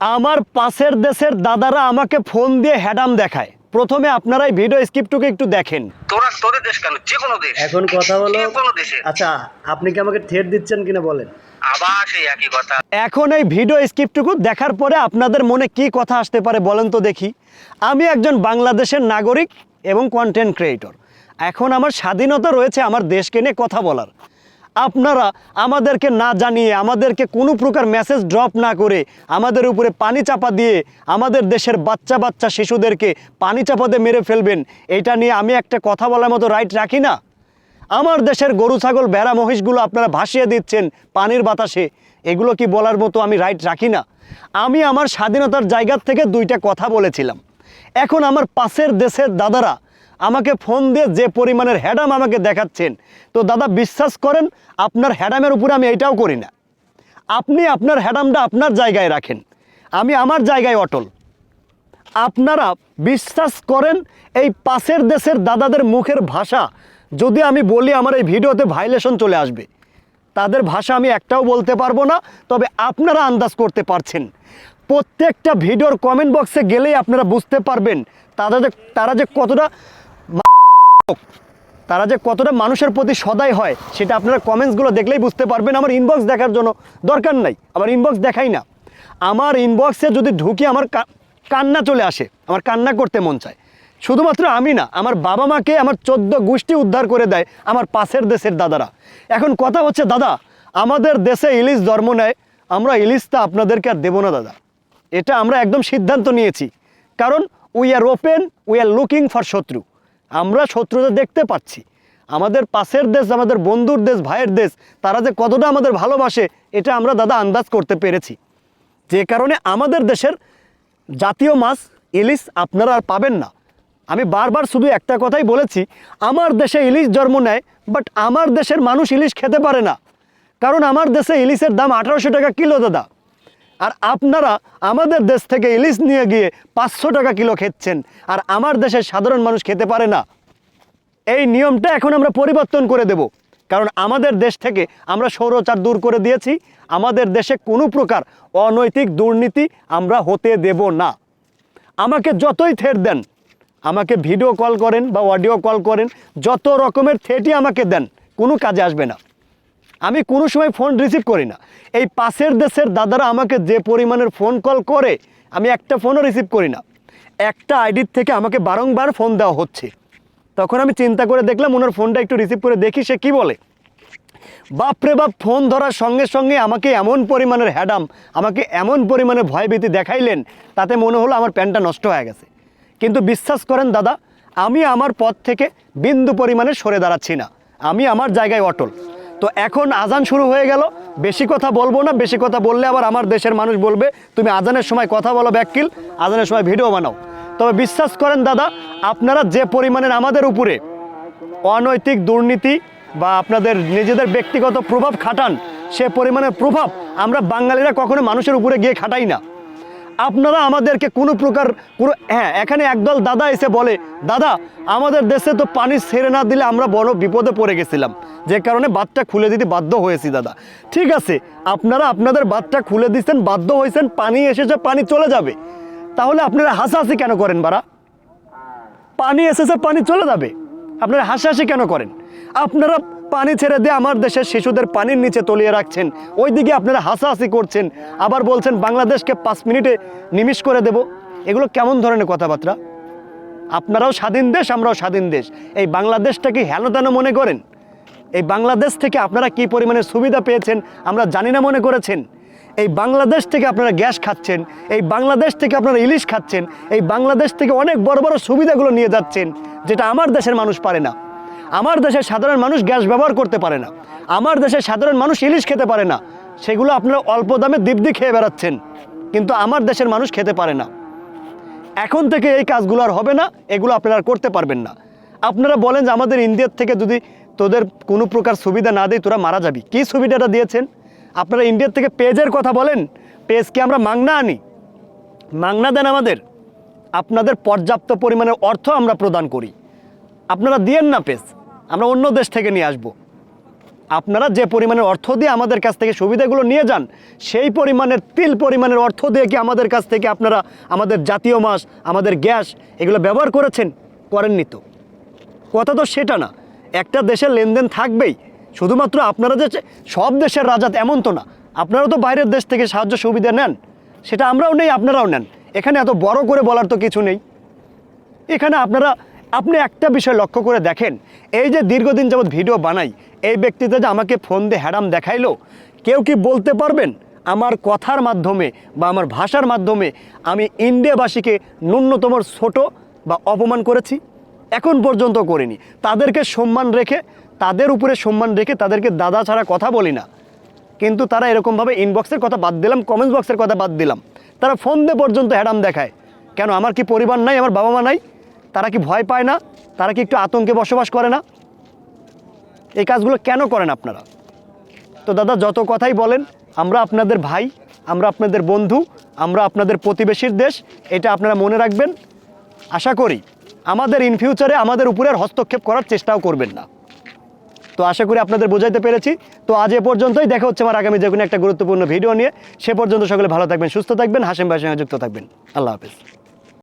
আমার পাশের দেশের দাদারা আমাকে ফোন দিয়ে হ্যাডাম দেখায়। প্রথমে আপনারা এই ভিডিও স্ক্রিপ্টটুকু একটু দেখেন। তোরা তোদের দেশ কেন? যে কোনো দেশ। এখন কথা হলো যে কোনো দেশে আচ্ছা আপনি কি আমাকে ঠেট দিচ্ছেন কিনা বলেন? আবার সেই একই কথা। এখন এই ভিডিও স্ক্রিপ্টটুকু দেখার পরে আপনাদের মনে কি কথা আসতে পারে বলেন তো দেখি। আমি একজন বাংলাদেশের নাগরিক এবং কন্টেন্ট ক্রিয়েটর এখন আমার স্বাধীনতা রয়েছে আমার দেশকে নিয়ে কথা বলার। আপনারা আমাদেরকে না জানিয়ে, আমাদেরকে কোনো প্রকার মেসেজ ড্রপ না করে আমাদের উপরে পানি চাপা দিয়ে আমাদের দেশের বাচ্চা বাচ্চা শিশুদেরকে পানি চাপা দিয়ে মেরে ফেলবেন, এটা নিয়ে আমি একটা কথা বলার মতো রাইট রাখি না। আমার দেশের গরু, ছাগল, ভেড়া, মহিষগুলো আপনারা ভাসিয়ে দিচ্ছেন পানির বাতাসে, এগুলো কি বলার মতো আমি রাইট রাখি না। আমি আমার স্বাধীনতার জায়গার থেকে দুইটা কথা বলেছিলাম। এখন আমার পাশের দেশের দাদারা আমাকে ফোন দিয়ে যে পরিমাণের হ্যাডাম আমাকে দেখাচ্ছেন। তো দাদা বিশ্বাস করেন, আপনার হ্যাডামের উপরে আমি এইটাও করি না। আপনি আপনার হ্যাডামটা আপনার জায়গায় রাখেন। আমি আমার জায়গায় অটল। আপনারা বিশ্বাস করেন, এই পাশের দেশের দাদাদের মুখের ভাষা, যদি আমি বলি আমার এই ভিডিওতে ভাইলেশন চলে আসবে। তাদের ভাষা আমি একটাও বলতে পারব না, তবে আপনারা আন্দাজ করতে পারছেন। প্রত্যেকটা ভিডিওর কমেন্ট বক্সে গেলেই আপনারা বুঝতে পারবেন যে তারা যে কতটা তারা যে কতটা মানুষের প্রতি সদাই হয়, সেটা আপনারা কমেন্টসগুলো দেখলেই বুঝতে পারবেন। আমার ইনবক্স দেখার জন্য দরকার নাই। আমার ইনবক্স দেখাই না। আমার ইনবক্সে যদি ঢুকি আমার কান্না চলে আসে। আমার কান্না করতে মন চায়। শুধুমাত্র আমি না, আমার বাবা মাকে আমার চোদ্দ গোষ্ঠী উদ্ধার করে দেয় আমার পাশের দেশের দাদারা। এখন কথা হচ্ছে, দাদা, আমাদের দেশে ইলিশ ধর্ম নেয়, আমরা ইলিশটা আপনাদেরকে আর দেবো না, দাদা। এটা আমরা একদম সিদ্ধান্ত নিয়েছি। কারণ we are open we are looking for শত্রু। আমরা শত্রুদের দেখতে পাচ্ছি। আমাদের পাশের দেশ, আমাদের বন্ধুর দেশ, ভাইয়ের দেশ, তারা যে কতটা আমাদের ভালোবাসে, এটা আমরা দাদা আন্দাজ করতে পেরেছি। যে কারণে আমাদের দেশের জাতীয় মাছ, ইলিশ আপনারা আর পাবেন না। আমি বারবার শুধু একটা কথাই বলেছি, আমার দেশে ইলিশ জন্ম নেয় বাট আমার দেশের মানুষ ইলিশ খেতে পারে না। কারণ আমার দেশে ইলিশের দাম আঠারোশো টাকা কিলো, দাদা। আর আপনারা আমাদের দেশ থেকে ইলিশ নিয়ে গিয়ে পাঁচশো টাকা কিলো খেচ্ছেন। আর আমার দেশের সাধারণ মানুষ খেতে পারে না। এই নিয়মটা এখন আমরা পরিবর্তন করে দেব। কারণ আমাদের দেশ থেকে আমরা সৌরচার দূর করে দিয়েছি। আমাদের দেশে কোনো প্রকার অনৈতিক দুর্নীতি আমরা হতে দেব না। আমাকে যতই থেট দেন, আমাকে ভিডিও কল করেন বা অডিও কল করেন, যত রকমের থেটই আমাকে দেন, কোনো কাজে আসবে না। আমি কোনো সময় ফোন রিসিভ করি না। এই পাশের দেশের দাদারা আমাকে যে পরিমাণের ফোন কল করে, আমি একটা ফোনও রিসিভ করি না। একটা আইডির থেকে আমাকে বারংবার ফোন দেওয়া হচ্ছে। তখন আমি চিন্তা করে দেখলাম ওনার ফোনটা একটু রিসিভ করে দেখি, সে কি বলে? বাপরে বাপ ফোন ধরার সঙ্গে সঙ্গে আমাকে এমন পরিমাণের হ্যাডাম, আমাকে এমন পরিমাণে ভয়ভীতি দেখাইলেন, তাতে মনে হলো আমার প্যান্টটা নষ্ট হয়ে গেছে। কিন্তু বিশ্বাস করেন দাদা, আমি আমার পথ থেকে বিন্দু পরিমাণে সরে দাঁড়াচ্ছি না। আমি আমার জায়গায় অটল। তো এখন আজান শুরু হয়ে গেল। বেশি কথা বলব না, বেশি কথা বললে আবার আমার দেশের মানুষ বলবে, তুমি আজানের সময় কথা বলো ব্যাককিল আজানের সময় ভিডিও বানাও। তবে বিশ্বাস করেন দাদা, আপনারা যে পরিমাণের আমাদের উপরে অনৈতিক দুর্নীতি বা আপনাদের নিজেদের ব্যক্তিগত প্রভাব খাটান, সে পরিমাণের প্রভাব আমরা বাঙালিরা কখনো মানুষের উপরে গিয়ে খাটাই না। আপনারা আমাদেরকে কোনো প্রকার কোনো হ্যাঁ এখানে একদল দাদা এসে বলে, দাদা, আমাদের দেশে তো পানি ছেড়ে না দিলে আমরা বড় বিপদে পড়ে গেছিলাম। যে কারণে বাদটা খুলে দিতে বাধ্য হয়েছি, দাদা। ঠিক আছে, আপনারা আপনাদের বাদটা খুলে দিচ্ছেন, বাধ্য হয়েছেন, পানি এসেছে, পানি চলে যাবে। তাহলে আপনারা হাসাহাসি কেন করেন বারা পানি এসেছে, পানি চলে যাবে। আপনারা হাসাহাসি কেন করেন? আপনারা পানি ছেড়ে দিয়ে আমার দেশের শিশুদের পানির নিচে তলিয়ে রাখছেন। ওইদিকে আপনারা হাসাহাসি করছেন। আবার বলছেন, বাংলাদেশকে পাঁচ মিনিটে নিমিষ করে দেব। এগুলো কেমন ধরনের কথাবার্তা? আপনারাও স্বাধীন দেশ, আমরাও স্বাধীন দেশ। এই বাংলাদেশটা কি হেন মনে করেন? এই বাংলাদেশ থেকে আপনারা কি পরিমাণে সুবিধা পেয়েছেন, আমরা জানি না মনে করেছেন? এই বাংলাদেশ থেকে আপনারা গ্যাস খাচ্ছেন, এই বাংলাদেশ থেকে আপনারা ইলিশ খাচ্ছেন, এই বাংলাদেশ থেকে অনেক বড় বড় সুবিধাগুলো নিয়ে যাচ্ছেন, যেটা আমার দেশের মানুষ পারে না। আমার দেশের সাধারণ মানুষ গ্যাস ব্যবহার করতে পারে না। আমার দেশের সাধারণ মানুষ ইলিশ খেতে পারে না। সেগুলো আপনারা অল্প দামে দিব্যি খেয়ে বেড়াচ্ছেন। কিন্তু আমার দেশের মানুষ খেতে পারে না। এখন থেকে এই কাজগুলো আর হবে না, এগুলো আপনারা করতে পারবেন না। আপনারা বলেন যে আমাদের ইন্ডিয়ার থেকে যদি তোদের কোনো প্রকার সুবিধা না দেয়, তোরা মারা যাবি। কী সুবিধাটা দিয়েছেন? আপনারা ইন্ডিয়ার থেকে পেজের কথা বলেন। পেজকে আমরা মাংনা আনি? মাংনা দেন আমাদের। আপনাদের পর্যাপ্ত পরিমাণের অর্থ আমরা প্রদান করি। আপনারা দিয়েন না পেজ। আমরা অন্য দেশ থেকে নিয়ে আসব। আপনারা যে পরিমাণের অর্থ দিয়ে আমাদের কাছ থেকে সুবিধাগুলো নিয়ে যান, সেই পরিমাণের তিল পরিমাণের অর্থ দিয়ে কি আমাদের কাছ থেকে আপনারা আমাদের জাতীয় মাছ, আমাদের গ্যাস এগুলো ব্যবহার করেছেন? করেননি তো। কথা তো সেটা না। একটা দেশের লেনদেন থাকবেই। শুধুমাত্র আপনারা যে সব দেশের রাজা এমন তো না। আপনারা তো বাইরের দেশ থেকে সাহায্য সুবিধা নেন। সেটা আমরাও নেই, আপনারাও নেন। এখানে এত বড় করে বলার তো কিছু নেই। এখানে আপনারা আপনি একটা বিষয় লক্ষ্য করে দেখেন, এই যে দীর্ঘদিন যাবৎ ভিডিও বানাই, এই ব্যক্তিতে যে আমাকে ফোন দিয়ে হ্যারাম দেখাইলো, কেউ কি বলতে পারবেন? আমার কথার মাধ্যমে বা আমার ভাষার মাধ্যমে আমি ইন্ডিয়াবাসীকে ন্যূনতম ছোট বা অপমান করেছি? এখন পর্যন্ত করিনি। তাদেরকে সম্মান রেখে, তাদের উপরে সম্মান রেখে তাদেরকে দাদা ছাড়া কথা বলি না। কিন্তু তারা এরকমভাবে ইনবক্সের কথা বাদ দিলাম কমেন্টস বক্সের কথা বাদ দিলাম। তারা ফোন দিয়ে পর্যন্ত হ্যাডাম দেখায়। কেন, আমার কি পরিবার নাই, আমার বাবা মা নাই? তারা কি ভয় পায় না? তারা কি একটু আতঙ্কে বসবাস করে না? এই কাজগুলো কেন করেন আপনারা? তো দাদা, যত কথাই বলেন, আমরা আপনাদের ভাই, আমরা আপনাদের বন্ধু, আমরা আপনাদের প্রতিবেশীর দেশ, এটা আপনারা মনে রাখবেন। আশা করি আমাদের ইন ফিউচারে আমাদের উপরে আর হস্তক্ষেপ করার চেষ্টাও করবেন না। তো আশা করি আপনাদের বোঝাইতে পেরেছি। তো আজ এ পর্যন্তই। দেখা হচ্ছে আমার আগামী যে কোনো একটা গুরুত্বপূর্ণ ভিডিও নিয়ে। সে পর্যন্ত সকলে ভালো থাকবেন, সুস্থ থাকবেন, হাসিম ভাইয়ের সঙ্গে যুক্ত থাকবেন। আল্লাহ হাফিজ।